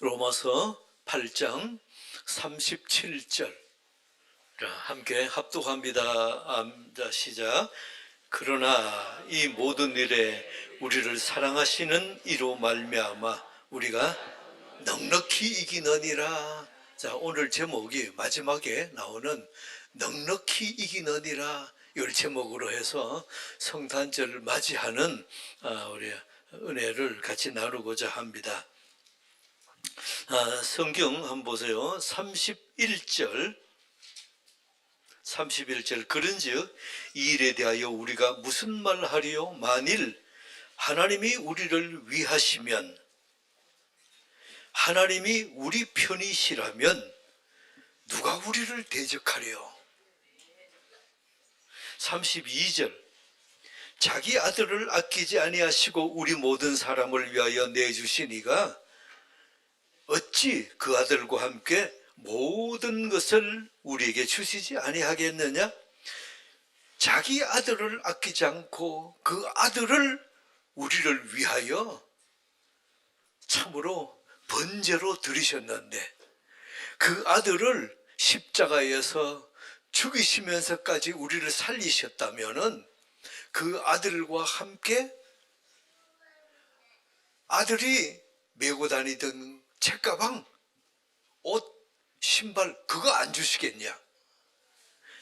로마서 8장 37절. 자, 함께 합독합니다. 시작. 그러나 이 모든 일에 우리를 사랑하시는 이로 말미암아 우리가 넉넉히 이기느니라. 자, 오늘 제목이 마지막에 나오는 넉넉히 이기느니라. 이걸 제목으로 해서 성탄절을 맞이하는 아, 우리 은혜를 같이 나누고자 합니다. 아, 성경 한번 보세요. 31절. 31절. 그런즉 이 일에 대하여 우리가 무슨 말 하리요? 만일 하나님이 우리를 위하시면 하나님이 우리 편이시라면 누가 우리를 대적하리요? 32절. 자기 아들을 아끼지 아니하시고 우리 모든 사람을 위하여 내주시니가 어찌 그 아들과 함께 모든 것을 우리에게 주시지 아니하겠느냐? 자기 아들을 아끼지 않고 그 아들을 우리를 위하여 참으로 번제로 들이셨는데 그 아들을 십자가에서 죽이시면서까지 우리를 살리셨다면은 그 아들과 함께 아들이 메고 다니던 책가방, 옷, 신발 그거 안 주시겠냐?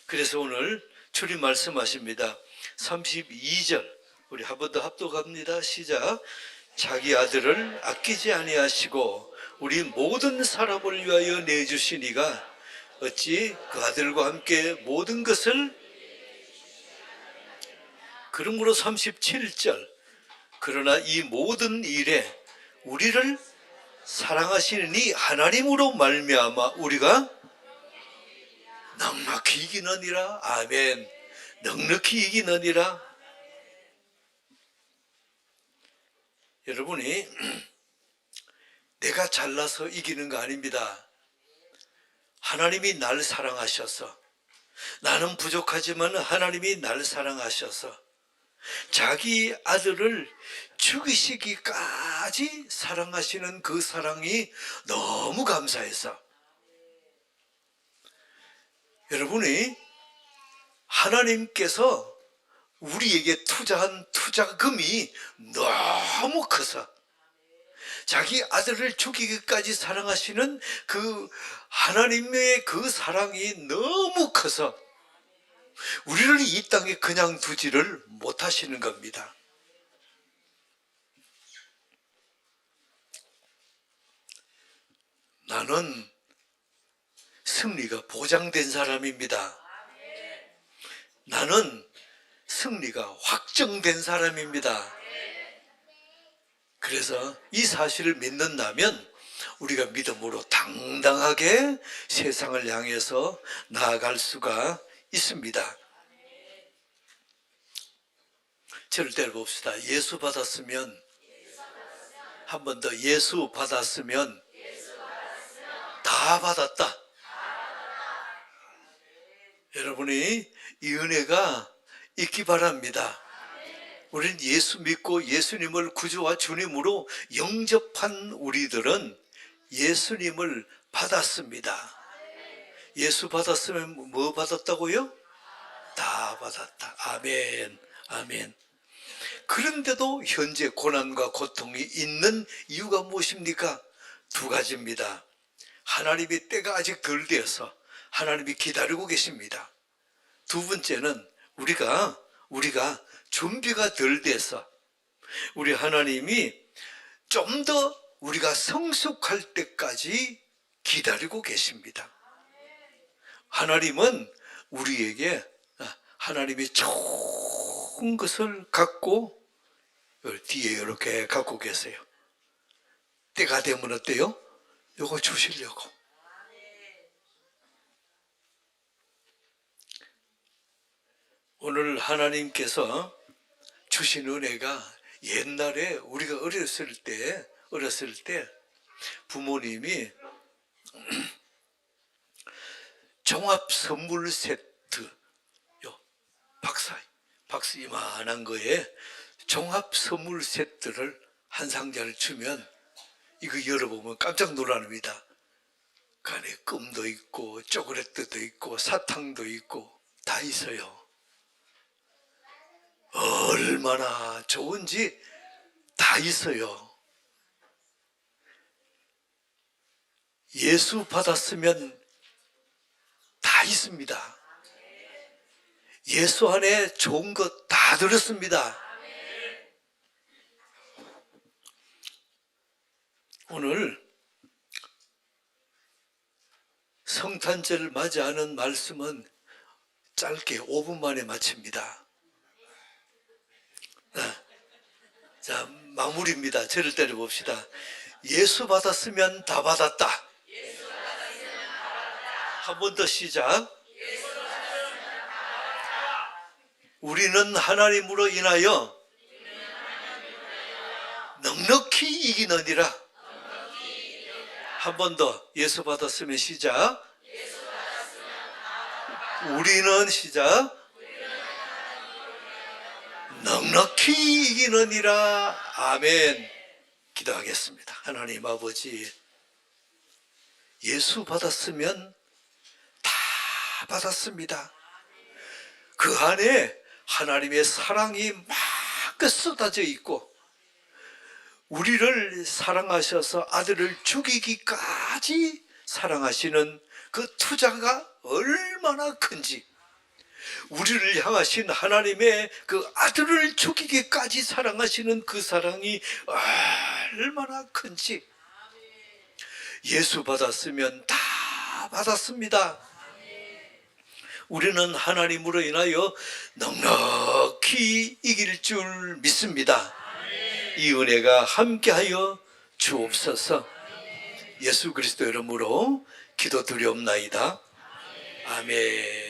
그래서 오늘 주님 말씀하십니다. 32절 우리 한번더 합독합니다. 시작. 자기 아들을 아끼지 아니하시고 우리 모든 사람을 위하여 내주시니가 어찌 그 아들과 함께 모든 것을 그러므로 37절 그러나 이 모든 일에 우리를 사랑하시는 이 하나님으로 말미암아 우리가 넉넉히 이기느니라. 아멘. 넉넉히 이기느니라. 여러분이 내가 잘나서 이기는 거 아닙니다. 하나님이 날 사랑하셔서 나는 부족하지만 하나님이 날 사랑하셔서 자기 아들을 죽이시기까지 사랑하시는 그 사랑이 너무 감사해서 여러분이 하나님께서 우리에게 투자한 투자금이 너무 커서 자기 아들을 죽이기까지 사랑하시는 그 하나님의 그 사랑이 너무 커서 우리를 이 땅에 그냥 두지를 못하시는 겁니다. 나는 승리가 보장된 사람입니다. 나는 승리가 확정된 사람입니다. 그래서 이 사실을 믿는다면 우리가 믿음으로 당당하게 세상을 향해서 나아갈 수가 있습니다. 절대로 봅시다. 예수 받았으면 한 번 더 예수 받았으면 다 받았다. 여러분이 이 은혜가 있기 바랍니다. 우리는 예수 믿고 예수님을 구주와 주님으로 영접한 우리들은 예수님을 받았습니다. 예수 받았으면 뭐 받았다고요? 다 받았다. 아멘. 아멘. 그런데도 현재 고난과 고통이 있는 이유가 무엇입니까? 두 가지입니다. 하나님의 때가 아직 덜 되어서 하나님이 기다리고 계십니다. 두 번째는 우리가 우리가 준비가 덜 돼서 우리 하나님이 좀 더 우리가 성숙할 때까지 기다리고 계십니다. 하나님은 우리에게 하나님이 좋은 것을 갖고 뒤에 이렇게 갖고 계세요. 때가 되면 어때요? 요거 주시려고. 오늘 하나님께서 주신 은혜가 옛날에 우리가 어렸을 때, 어렸을 때 부모님이 종합 선물 세트, 요, 박사, 박스 이만한 거에 종합 선물 세트를 한 상자를 주면 이거 열어보면 깜짝 놀랍니다. 그 안에 껌도 있고 초콜릿도 있고 사탕도 있고 다 있어요. 얼마나 좋은지 다 있어요. 예수 받았으면 다 있습니다. 예수 안에 좋은 것 다 들었습니다. 오늘 성탄절을 맞이하는 말씀은 짧게 5분 만에 마칩니다. 아, 자, 마무리입니다. 저를 때려봅시다. 예수 받았으면 다 받았다. 한 번 더 시작. 우리는 하나님으로 인하여 넉넉히 이기느니라. 한 번 더 예수 받았으면 시작. 우리는 시작. 넉넉히 이기느니라. 아멘. 기도하겠습니다. 하나님 아버지, 예수 받았으면 다 받았습니다. 그 안에 하나님의 사랑이 막 쏟아져 있고, 우리를 사랑하셔서 아들을 죽이기까지 사랑하시는 그 투자가 얼마나 큰지, 우리를 향하신 하나님의 그 아들을 죽이기까지 사랑하시는 그 사랑이 얼마나 큰지, 예수 받았으면 다 받았습니다. 우리는 하나님으로 인하여 넉넉히 이길 줄 믿습니다. 이 은혜가 함께하여 주옵소서. 예수 그리스도 이름으로 기도드리옵나이다. 아멘.